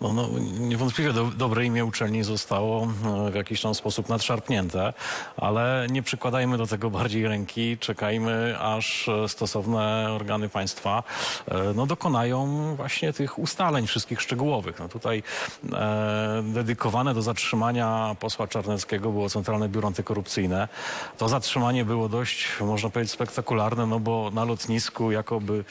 No, no, niewątpliwie do, dobre imię uczelni zostało e, w jakiś tam sposób nadszarpnięte, ale nie przykładajmy do tego bardziej ręki, czekajmy aż e, stosowne organy państwa e, no, dokonają właśnie tych ustaleń wszystkich szczegółowych. No, tutaj e, dedykowane do zatrzymania posła Czarneckiego było Centralne Biuro Antykorupcyjne. To zatrzymanie było dość, można powiedzieć, spektakularne, no bo na lotnisku jakoby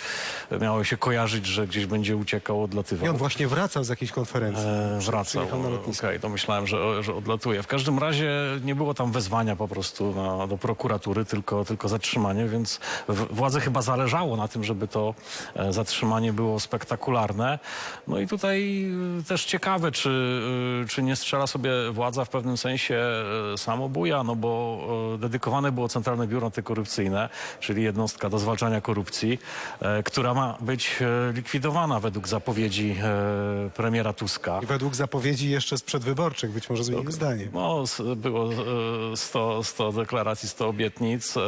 miało się kojarzyć, że gdzieś będzie uciekał, odlatywał. I on właśnie wracał z jakiejś konferencji. E, wracał. na Okej, to myślałem, że, że odlatuje. W każdym razie nie było tam wezwania po prostu na, do prokuratury, tylko, tylko zatrzymanie, więc w, władze chyba zależało na tym, żeby to e, zatrzymanie było spektakularne. No i tutaj e, też ciekawe, czy, e, czy nie strzela sobie władza w pewnym sensie e, samobuja, no bo e, dedykowane było Centralne Biuro Antykorupcyjne, czyli jednostka do zwalczania korupcji, e, która ma być e, likwidowana według zapowiedzi e, premiera Tuska. I według zapowiedzi jeszcze z przedwyborczych być może zmienił zdanie. No, było e, 100, 100 deklaracji, 100 obietnic. e,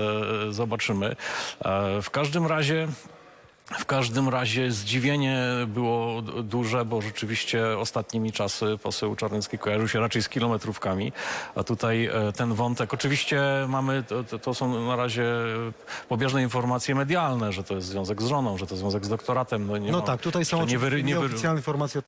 Zobaczymy. E, W każdym razie. W każdym razie zdziwienie było duże, bo rzeczywiście ostatnimi czasy poseł Czarnecki kojarzył się raczej z kilometrówkami, a tutaj ten wątek, oczywiście mamy, to, to- są na razie pobieżne informacje medialne, że to jest związek z żoną, że to związek z doktoratem. No ma- tak, tutaj są nie oczywiście wyry- nie wyry- nieoficjalne informacje